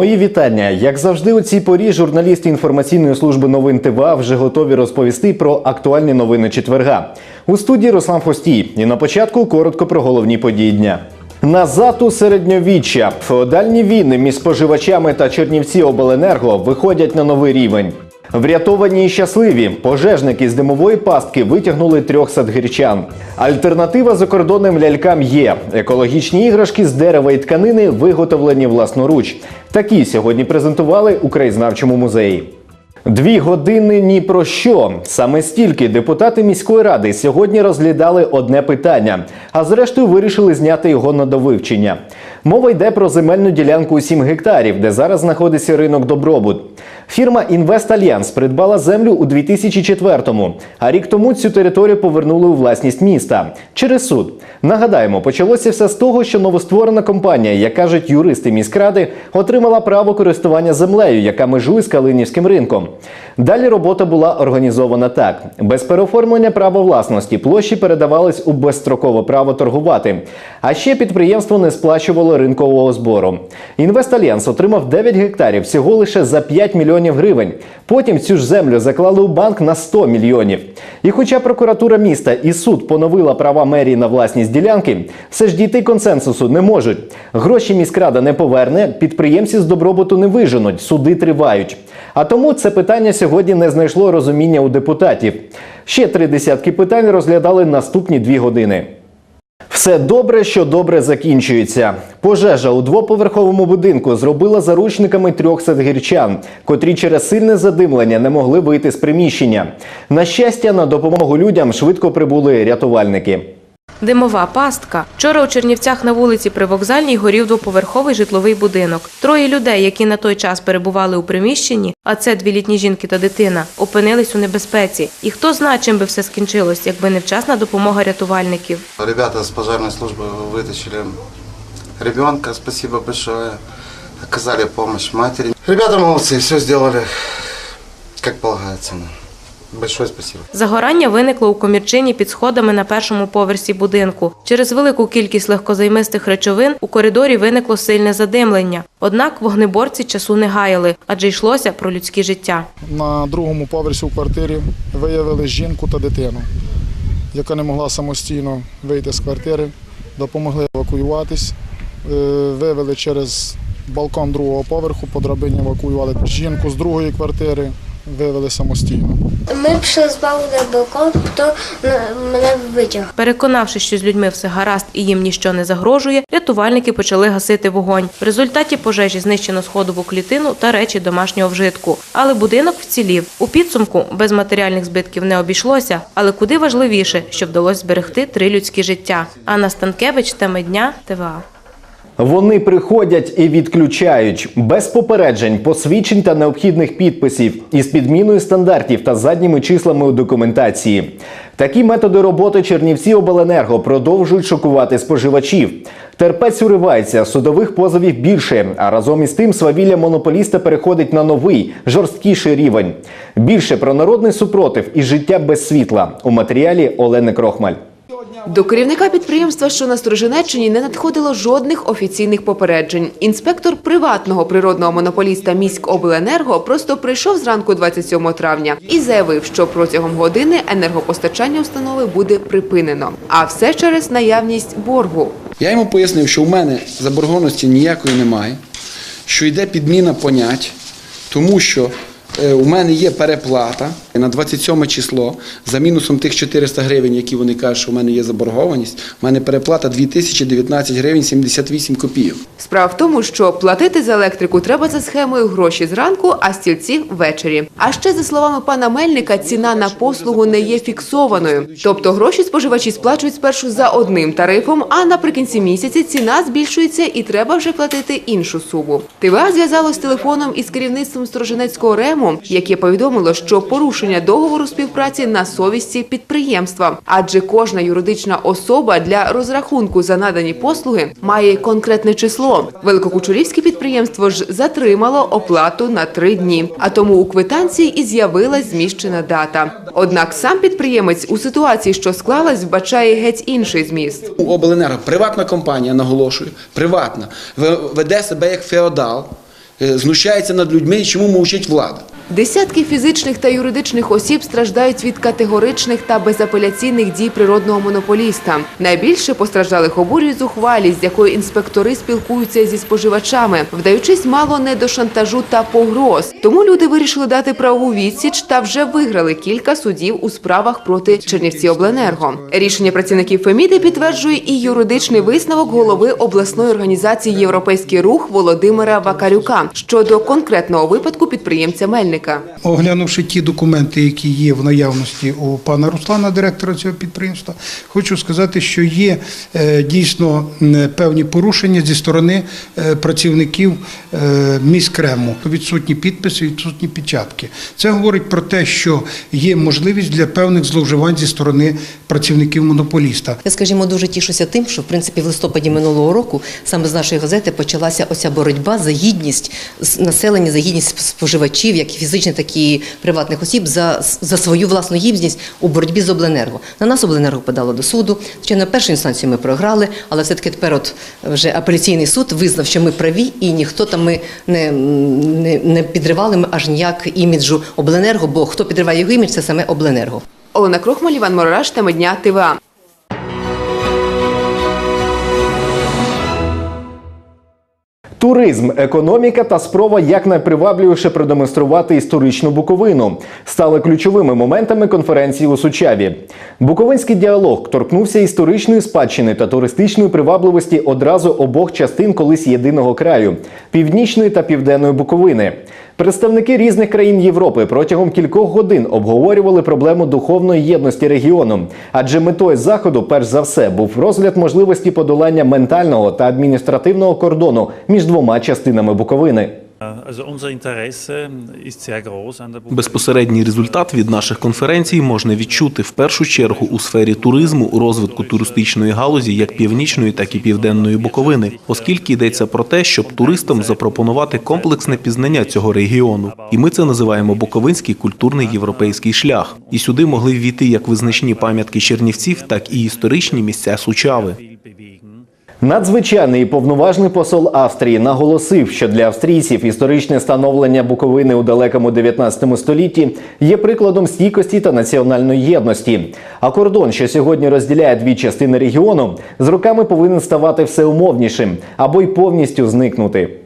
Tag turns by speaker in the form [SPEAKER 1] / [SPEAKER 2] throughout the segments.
[SPEAKER 1] Мої вітання. Як завжди, у цій порі журналісти інформаційної служби новин ТВА вже готові розповісти про актуальні новини четверга. У студії Руслан Фостій. І на початку коротко про головні події дня. Назад у середньовіччя феодальні війни між споживачами та Чернівці Обленерго виходять на новий рівень. Врятовані і щасливі пожежники з димової пастки витягнули трьох садгірчан. Альтернатива закордонним лялькам є. Екологічні іграшки з дерева і тканини виготовлені власноруч. Такі сьогодні презентували у краєзнавчому музеї. Дві години ні про що. Саме стільки депутати міської ради сьогодні розглядали одне питання, а зрештою вирішили зняти його на довивчення. Мова йде про земельну ділянку у 7 гектарів, де зараз знаходиться ринок Добробут. Фірма Інвестальянс придбала землю у 2004-му, а рік тому цю територію повернули у власність міста через суд. Нагадаємо, почалося все з того, що новостворена компанія, як кажуть юристи міськради, отримала право користування землею, яка межує з Калинівським ринком. Далі робота була організована так: без переоформлення права власності площі передавались у безстрокове право торгувати. А ще підприємство не сплачувало ринкового збору. Інвестальянс отримав 9 гектарів всього лише за 5 мільйонів гривень. Потім цю ж землю заклали у банк на 100 мільйонів. І хоча прокуратура міста і суд поновила права мерії на власність ділянки, все ж дійти консенсусу не можуть. Гроші міськрада не поверне, підприємці з добробуту не виженуть, суди тривають. А тому це питання сьогодні не знайшло розуміння у депутатів. Ще три десятки питань розглядали наступні дві години. Все добре, що добре закінчується. Пожежа у двоповерховому будинку зробила заручниками трьох садгірчан, котрі через сильне задимлення не могли вийти з приміщення. На щастя, на допомогу людям швидко прибули рятувальники.
[SPEAKER 2] Димова пастка. Вчора у Чернівцях на вулиці Привокзальній горів двоповерховий житловий будинок. Троє людей, які на той час перебували у приміщенні, а це дві літні жінки та дитина, опинились у небезпеці. І хто знає, чим би все скінчилось, якби невчасна допомога рятувальників.
[SPEAKER 3] Ребята с пожарной службы вытащили ребенка, спасибо большое. Оказали помощь матери. Ребята молодцы, все сделали как полагается. Большое спасибо.
[SPEAKER 2] Загорання виникло у комірчині під сходами на першому поверсі будинку. Через велику кількість легкозаймистих речовин у коридорі виникло сильне задимлення. Однак вогнеборці часу не гаяли, адже йшлося про людське життя.
[SPEAKER 4] На другому поверсі в квартирі виявили жінку та дитину, яка не могла самостійно вийти з квартири. Допомогли евакуюватись, е, вивели через балкон другого поверху, по драбині евакуювали жінку з другої квартири, вивели самостійно.
[SPEAKER 5] Ми пішли з бабу на балкон, хто на- мене витяг.
[SPEAKER 2] Переконавшись, що з людьми все гаразд і їм ніщо не загрожує, рятувальники почали гасити вогонь. В результаті пожежі знищено сходову клітину та речі домашнього вжитку. Але будинок вцілів. У підсумку без матеріальних збитків не обійшлося, але куди важливіше, що вдалося зберегти три людські життя. Анна Станкевич, теми дня, ТВА.
[SPEAKER 1] Вони приходять і відключають без попереджень, посвідчень та необхідних підписів із підміною стандартів та задніми числами у документації. Такі методи роботи Чернівці Обленерго продовжують шокувати споживачів. Терпець уривається, судових позовів більше, а разом із тим свавілля монополіста переходить на новий, жорсткіший рівень. Більше про народний супротив і життя без світла у матеріалі Олени Крохмаль.
[SPEAKER 6] До керівника підприємства, що на Сторожинеччині, не надходило жодних офіційних попереджень. Інспектор приватного природного монополіста «Міськобленерго» просто прийшов зранку 27 травня і заявив, що протягом години енергопостачання установи буде припинено. А все через наявність боргу.
[SPEAKER 7] Я йому пояснив, що у мене заборгованості ніякої немає, що йде підміна понять, тому що у мене є переплата на 27 число за мінусом тих 400 гривень, які вони кажуть, що у мене є заборгованість. У мене переплата 2019 гривень 78 копійок.
[SPEAKER 6] Справа в тому, що платити за електрику треба за схемою гроші зранку, а стільці ввечері. А ще за словами пана Мельника, ціна на послугу не є фіксованою. Тобто гроші споживачі сплачують спершу за одним тарифом, а наприкінці місяця ціна збільшується і треба вже платити іншу суму. ТВА зв'язалось телефоном із керівництвом Сторожинецького рему, яке повідомило, що порушення договору співпраці на совісті підприємства, адже кожна юридична особа для розрахунку за надані послуги має конкретне число. Великокучурівське підприємство ж затримало оплату на три дні, а тому у квитанції і з'явилась зміщена дата. Однак сам підприємець у ситуації, що склалась, вбачає геть інший зміст.
[SPEAKER 7] У обленерго приватна компанія, наголошую, приватна, веде себе як феодал. е, знущається над людьми чому мовчить влада.
[SPEAKER 6] Десятки фізичних та юридичних осіб страждають від категоричних та безапеляційних дій природного монополіста. Найбільше постраждалих обурює зухвалість, з якою інспектори спілкуються зі споживачами, вдаючись мало не до шантажу та погроз. Тому люди вирішили дати правову відсіч та вже виграли кілька судів у справах проти Чернівці Обленерго. Рішення працівників Феміди підтверджує і юридичний висновок голови обласної організації Європейський рух Володимира Вакарюка щодо конкретного випадку підприємця Мельника.
[SPEAKER 8] Оглянувши ті документи, які є в наявності у пана Руслана, директора цього підприємства, хочу сказати, що є е, дійсно певні порушення зі сторони е, працівників е, міськрему. Відсутні підписи, відсутні печатки. Це говорить про те, що є можливість для певних зловживань зі сторони працівників монополіста.
[SPEAKER 9] Я, скажімо, дуже тішуся тим, що в принципі в листопаді минулого року саме з нашої газети почалася оця боротьба за гідність з- населення, за гідність споживачів, як і фізичних, так і приватних осіб, за, за свою власну гідність у боротьбі з обленерго. На нас обленерго подало до суду. Звичайно, першу інстанцію ми програли, але все-таки тепер от вже апеляційний суд визнав, що ми праві, і ніхто там ми не, не, не підривали ми аж ніяк іміджу обленерго, бо хто підриває його імідж, це саме обленерго.
[SPEAKER 6] Олена Крохмаль, Іван Морораш, тема дня ТВА.
[SPEAKER 1] Туризм, економіка та спроба якнайпривабливіше продемонструвати історичну Буковину стали ключовими моментами конференції у Сучаві. Буковинський діалог торкнувся історичної спадщини та туристичної привабливості одразу обох частин колись єдиного краю північної та південної Буковини. Представники різних країн Європи протягом кількох годин обговорювали проблему духовної єдності регіону, адже метою заходу, перш за все, був розгляд можливості подолання ментального та адміністративного кордону між двома частинами Буковини.
[SPEAKER 10] Безпосередній результат від наших конференцій можна відчути в першу чергу у сфері туризму, розвитку туристичної галузі як північної, так і південної Буковини, оскільки йдеться про те, щоб туристам запропонувати комплексне пізнання цього регіону. І ми це називаємо Буковинський культурний європейський шлях. І сюди могли ввійти як визначні пам'ятки Чернівців, так і історичні місця Сучави.
[SPEAKER 1] Надзвичайний і повноважний посол Австрії наголосив, що для австрійців історичне становлення Буковини у далекому 19 столітті є прикладом стійкості та національної єдності. А кордон, що сьогодні розділяє дві частини регіону, з роками повинен ставати все умовнішим або й повністю зникнути.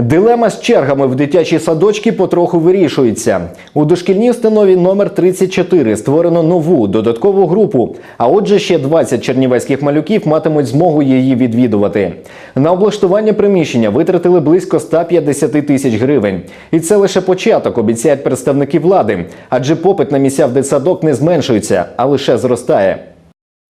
[SPEAKER 1] Дилема з чергами в дитячі садочки потроху вирішується. У дошкільній установі номер 34 створено нову додаткову групу. А отже, ще 20 чернівецьких малюків матимуть змогу її відвідувати. На облаштування приміщення витратили близько 150 тисяч гривень. І це лише початок, обіцяють представники влади, адже попит на місця в дитсадок не зменшується, а лише зростає.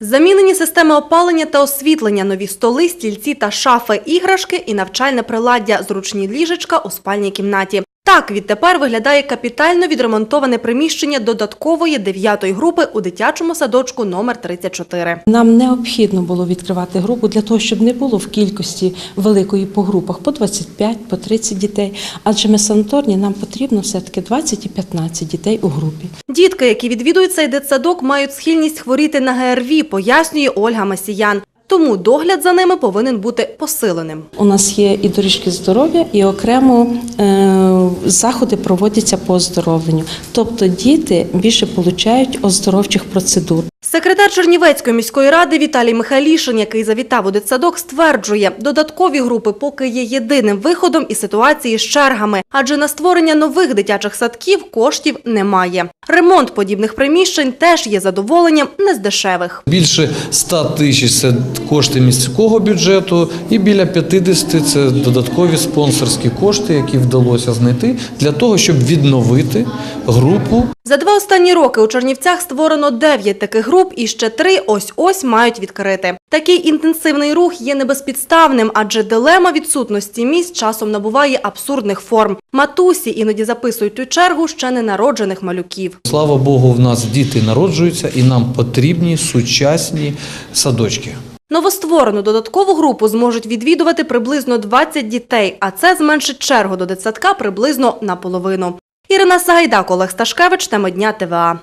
[SPEAKER 11] Замінені системи опалення та освітлення, нові столи, стільці та шафи, іграшки і навчальне приладдя, зручні ліжечка у спальній кімнаті. Так відтепер виглядає капітально відремонтоване приміщення додаткової дев'ятої групи у дитячому садочку номер 34.
[SPEAKER 12] Нам необхідно було відкривати групу для того, щоб не було в кількості великої по групах по 25, по 30 дітей. Адже ми санаторні, нам потрібно все-таки 20 і 15 дітей у групі.
[SPEAKER 11] Дітки, які відвідують цей дитсадок, мають схильність хворіти на ГРВІ, пояснює Ольга Масіян. Тому догляд за ними повинен бути посиленим.
[SPEAKER 12] У нас є і доріжки здоров'я, і окремо е, заходи проводяться по оздоровленню. Тобто діти більше получають оздоровчих процедур.
[SPEAKER 11] Секретар Чернівецької міської ради Віталій Михайлішин, який завітав у дитсадок, стверджує, додаткові групи поки є єдиним виходом із ситуації з чергами, адже на створення нових дитячих садків коштів немає. Ремонт подібних приміщень теж є задоволенням не з дешевих.
[SPEAKER 13] Більше 100 тисяч це кошти міського бюджету, і біля 50 це додаткові спонсорські кошти, які вдалося знайти для того, щоб відновити групу
[SPEAKER 11] За два останні роки у Чернівцях створено 9 таких груп і ще три ось-ось мають відкрити. Такий інтенсивний рух є небезпідставним, адже дилема відсутності місць часом набуває абсурдних форм. Матусі іноді записують у чергу ще ненароджених малюків.
[SPEAKER 13] Слава Богу, в нас діти народжуються, і нам потрібні сучасні садочки.
[SPEAKER 11] Новостворену додаткову групу зможуть відвідувати приблизно 20 дітей, а це зменшить чергу до дитсадка приблизно наполовину. Ірина Сагайдак, Олег Сташкевич, тема дня ТВА.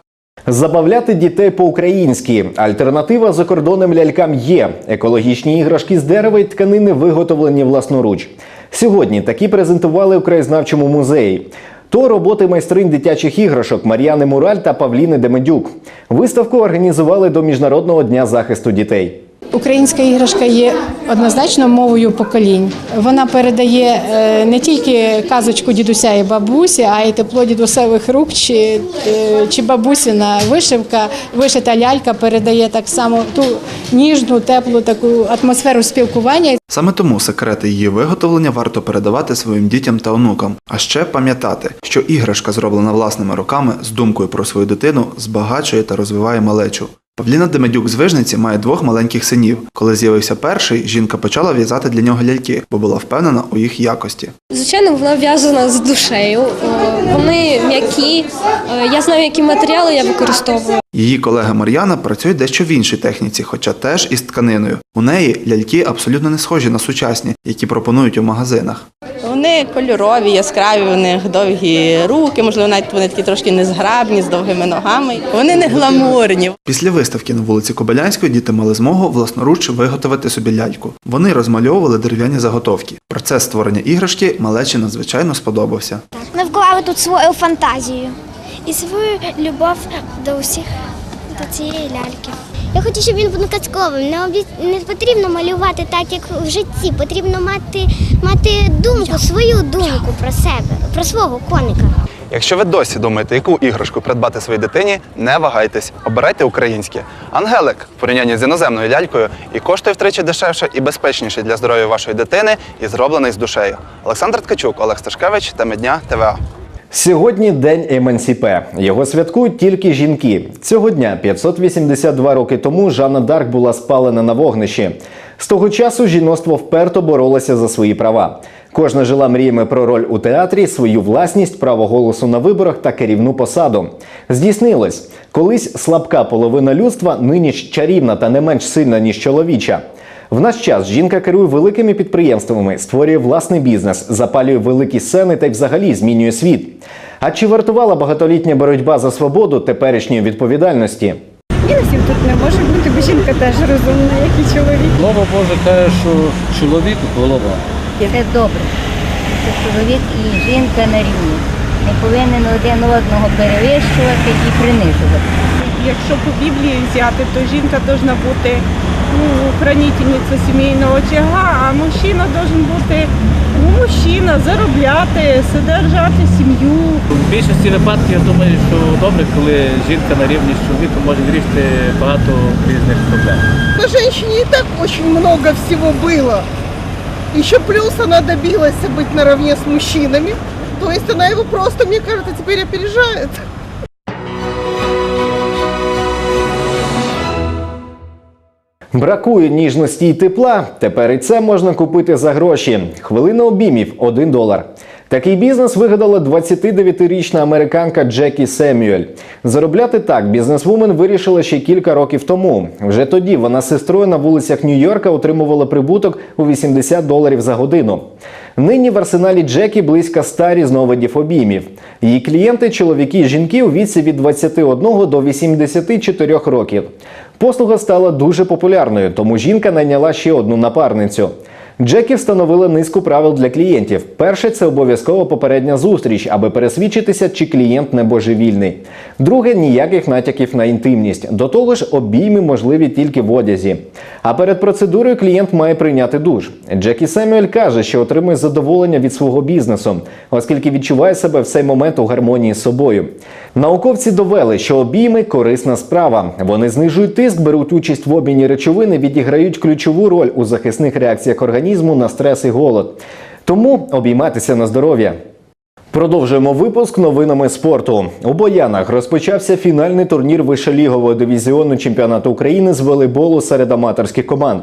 [SPEAKER 1] Забавляти дітей по-українськи. Альтернатива закордонним лялькам є. Екологічні іграшки з дерева й тканини виготовлені власноруч. Сьогодні такі презентували у краєзнавчому музеї. То роботи майстринь дитячих іграшок Мар'яни Мураль та Павліни Демедюк. Виставку організували до Міжнародного дня захисту дітей.
[SPEAKER 14] Українська іграшка є однозначно мовою поколінь. Вона передає е, не тільки казочку дідуся і бабусі, а й тепло дідусевих рук чи, е, чи бабусіна вишивка, вишита лялька передає так само ту ніжну, теплу таку атмосферу спілкування.
[SPEAKER 10] Саме тому секрети її виготовлення варто передавати своїм дітям та онукам. А ще пам'ятати, що іграшка, зроблена власними руками з думкою про свою дитину, збагачує та розвиває малечу. Павліна Демедюк з Вижниці має двох маленьких синів. Коли з'явився перший, жінка почала в'язати для нього ляльки, бо була впевнена у їх якості.
[SPEAKER 15] Звичайно, вона в'язана з душею. Е, Вони м'які. Е, Я знаю, які матеріали я використовую.
[SPEAKER 10] Її колега Мар'яна працює дещо в іншій техніці, хоча теж із тканиною. У неї ляльки абсолютно не схожі на сучасні, які пропонують у магазинах.
[SPEAKER 16] Вони кольорові, яскраві, у них довгі руки, можливо, навіть вони такі трошки незграбні, з довгими ногами. Вони не гламурні.
[SPEAKER 10] Після виставки на вулиці Кобилянської діти мали змогу власноруч виготовити собі ляльку. Вони розмальовували дерев'яні заготовки. Процес створення іграшки малечі надзвичайно сподобався.
[SPEAKER 17] Ми вклали тут свою фантазію і свою любов до усіх до цієї ляльки. Я хочу, щоб він був казковим. Не, обі... не потрібно малювати так, як в житті. Потрібно мати, мати думку, свою думку про себе, про свого коника.
[SPEAKER 10] Якщо ви досі думаєте, яку іграшку придбати своїй дитині, не вагайтесь, обирайте українське. Ангелик в порівнянні з іноземною лялькою і коштує втричі дешевше і безпечніше для здоров'я вашої дитини і зроблений з душею. Олександр Ткачук, Олег Сташкевич, теми дня ТВА.
[SPEAKER 1] Сьогодні день Емансіпе. Його святкують тільки жінки. Цього дня, 582 роки тому, Жанна Дарк була спалена на вогнищі. З того часу жіноцтво вперто боролося за свої права. Кожна жила мріями про роль у театрі, свою власність, право голосу на виборах та керівну посаду. Здійснилось колись слабка половина людства, нині ж чарівна та не менш сильна ніж чоловіча. В наш час жінка керує великими підприємствами, створює власний бізнес, запалює великі сцени та й взагалі змінює світ. А чи вартувала багатолітня боротьба за свободу теперішньої відповідальності?
[SPEAKER 18] Мінусів тут не може бути, бо жінка теж розумна, як і чоловік.
[SPEAKER 13] Слово Боже каже, що чоловік голова.
[SPEAKER 19] Це добре, що чоловік і жінка на рівні. Не повинен один одного перевищувати і принижувати.
[SPEAKER 18] Якщо по Біблії взяти, то жінка повинна бути ну, хранительниця сімейного очага, а мужчина повинен бути ну, мужчина, заробляти, содержати сім'ю.
[SPEAKER 20] В більшості випадків я думаю, що добре, коли жінка на рівні з чоловіком може вирішити багато різних проблем.
[SPEAKER 21] На женщине и так очень много всего было. Еще плюс она добилась быть наравне с мужчинами. То есть она его просто, мне кажется, теперь опережает.
[SPEAKER 1] Бракує ніжності й тепла. Тепер і це можна купити за гроші. Хвилина обіймів 1 долар. Такий бізнес вигадала 29-річна американка Джекі Семюель. Заробляти так бізнесвумен вирішила ще кілька років тому. Вже тоді вона з сестрою на вулицях Нью-Йорка отримувала прибуток у 80 доларів за годину. Нині в арсеналі Джекі близько 100 різновидів обіймів. Її клієнти чоловіки і жінки у віці від 21 до 84 років. Послуга стала дуже популярною, тому жінка найняла ще одну напарницю. Джекі встановила низку правил для клієнтів. Перше це обов'язкова попередня зустріч, аби пересвідчитися, чи клієнт не божевільний. Друге ніяких натяків на інтимність. До того ж, обійми можливі тільки в одязі. А перед процедурою клієнт має прийняти душ. Джекі Семюель каже, що отримує задоволення від свого бізнесу, оскільки відчуває себе в цей момент у гармонії з собою. Науковці довели, що обійми корисна справа. Вони знижують тиск, беруть участь в обміні речовини, відіграють ключову роль у захисних реакціях організму на стрес і голод. Тому обійматися на здоров'я. Продовжуємо випуск новинами спорту. У Боянах розпочався фінальний турнір вишелігового дивізіону чемпіонату України з волейболу серед аматорських команд.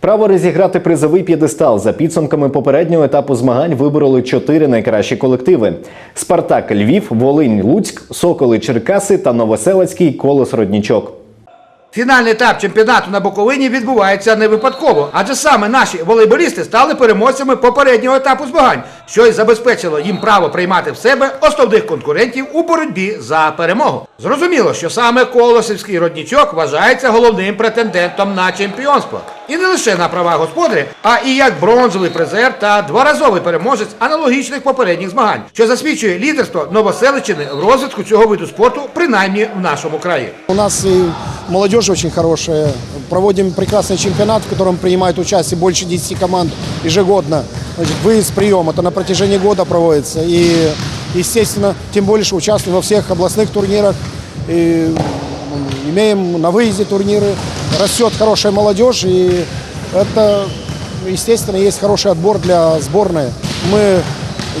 [SPEAKER 1] Право розіграти призовий п'єдестал за підсумками попереднього етапу змагань вибороли чотири найкращі колективи: Спартак Львів, Волинь, Луцьк, Соколи Черкаси та Новоселицький Колос Роднічок.
[SPEAKER 6] Фінальний етап чемпіонату на Буковині відбувається не випадково, адже саме наші волейболісти стали переможцями попереднього етапу змагань, що й забезпечило їм право приймати в себе основних конкурентів у боротьбі за перемогу. Зрозуміло, що саме Колосівський роднічок вважається головним претендентом на чемпіонство. І не лише на права господаря, а і як бронзовий призер та дворазовий переможець аналогічних попередніх змагань, що засвідчує лідерство Новоселичини в розвитку цього виду спорту, принаймні в нашому краї.
[SPEAKER 8] У нас и молодежь очень хорошая. Проводим прекрасный чемпионат, в котором принимает участие больше 10 команд ежегодно. Значит, выезд, прием. Это на протяжении года проводится. И, естественно, тем более, что участвуем во всех областных турнирах. И м, имеем на выезде турниры. Растет хорошая молодежь. И это, естественно, есть хороший отбор для сборной. Мы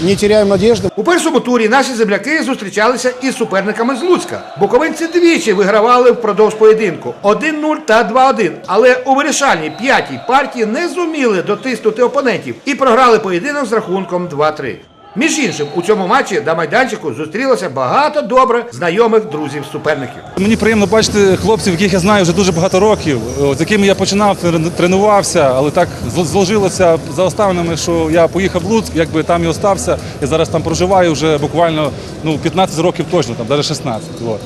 [SPEAKER 8] не теряем надежды.
[SPEAKER 6] У першому турі наші земляки зустрічалися із суперниками з Луцька. Буковинці двічі вигравали впродовж поєдинку 1-0 та 2-1. Але у вирішальній п'ятій партії не зуміли дотиснути опонентів і програли поєдинок з рахунком 2-3. Між іншим, у цьому матчі на майданчику зустрілося багато добре знайомих друзів суперників.
[SPEAKER 22] Мені приємно бачити хлопців, яких я знаю вже дуже багато років, з якими я починав трен- тренувався, але так зл- зложилося за обставинами, що я поїхав в Луцьк, якби там і остався. Я зараз там проживаю вже буквально ну, 15 років точно, там, навіть 16. От.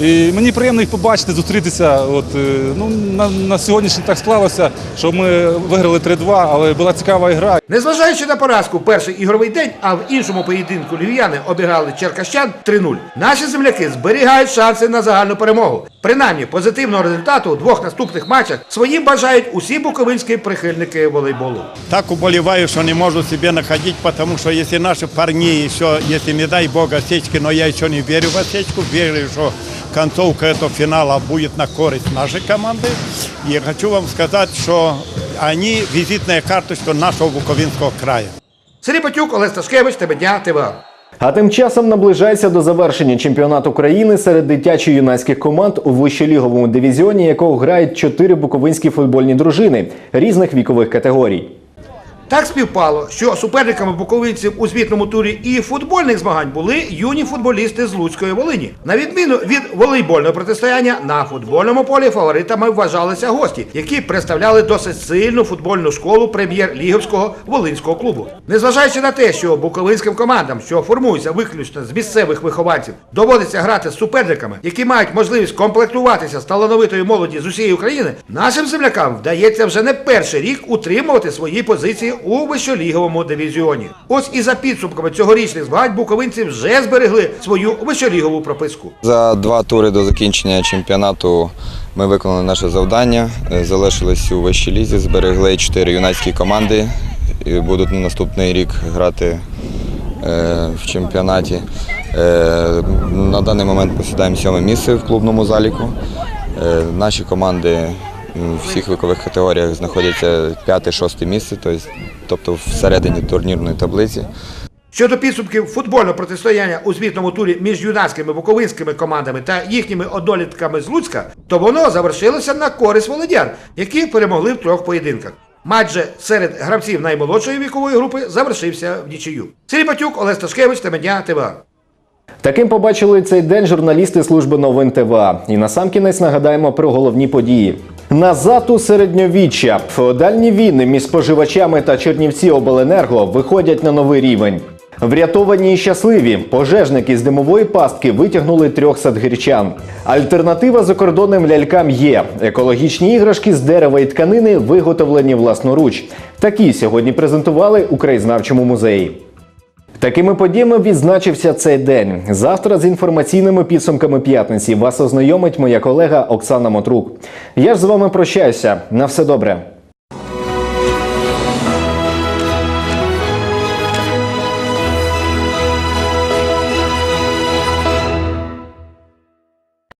[SPEAKER 22] І мені приємно їх побачити, зустрітися. От, е, ну, на, на сьогоднішній так склалося, що ми виграли 3-2, але була цікава гра.
[SPEAKER 6] Незважаючи на поразку перший ігровий день, а в іншому поєдинку львів'яни обіграли черкащан 3-0. Наші земляки зберігають шанси на загальну перемогу. Принаймні, позитивного результату у двох наступних матчах своїм бажають усі буковинські прихильники волейболу.
[SPEAKER 23] Так уболеваю, что не могу себе находить, потому что если наши парни еще, если не дай бог осечки, но я еще не верю в осечку, верю, что концовка этого финала будет на користь нашей команды. И я хочу вам сказать, что они визитная карточка нашего Буковинского края.
[SPEAKER 6] Сергій Патюк, Олег Сташкевич, Тебедня, ТВА.
[SPEAKER 1] А тим часом наближається до завершення чемпіонату країни серед дитячо-юнацьких команд у вищоліговому дивізіоні, якого грають чотири буковинські футбольні дружини різних вікових категорій.
[SPEAKER 6] Так співпало, що суперниками буковинців у звітному турі і футбольних змагань були юні футболісти з Луцької Волині. На відміну від волейбольного протистояння на футбольному полі фаворитами вважалися гості, які представляли досить сильну футбольну школу прем'єр-ліговського волинського клубу. Незважаючи на те, що буковинським командам, що формуються виключно з місцевих вихованців, доводиться грати з суперниками, які мають можливість комплектуватися з талановитої молоді з усієї України, нашим землякам вдається вже не перший рік утримувати свої позиції у вищоліговому дивізіоні. Ось і за підсумками цьогорічних змагань буковинці вже зберегли свою вищолігову прописку.
[SPEAKER 24] За два тури до закінчення чемпіонату ми виконали наше завдання. Е, Залишились у вищій лізі, зберегли чотири юнацькі команди і будуть на наступний рік грати е, в чемпіонаті. Е, На даний момент посідаємо сьоме місце в клубному заліку. Наші команди в всіх вікових категоріях знаходяться п'яте-шосте місце, тобто- всередині турнірної таблиці.
[SPEAKER 6] Щодо підсумків футбольного протистояння у звітному турі між юнацькими буковинськими командами та їхніми однолітками з Луцька, то воно завершилося на користь володян, які перемогли в трьох поєдинках. Матч же серед гравців наймолодшої вікової групи завершився в нічию. Сергій Патюк, Олег Сташкевич, Темедня, ТВА.
[SPEAKER 1] Таким побачили цей день журналісти служби новин ТВА. І насамкінець нагадаємо про головні події. Назад у середньовіччя феодальні війни між споживачами та Чернівці Обленерго виходять на новий рівень. Врятовані і щасливі пожежники з димової пастки витягнули трьох садгірчан. Альтернатива закордонним лялькам є. Екологічні іграшки з дерева і тканини виготовлені власноруч. Такі сьогодні презентували у краєзнавчому музеї. Такими подіями відзначився цей день. Завтра з інформаційними підсумками п'ятниці вас ознайомить моя колега Оксана Мотрук. Я ж з вами прощаюся. На все добре.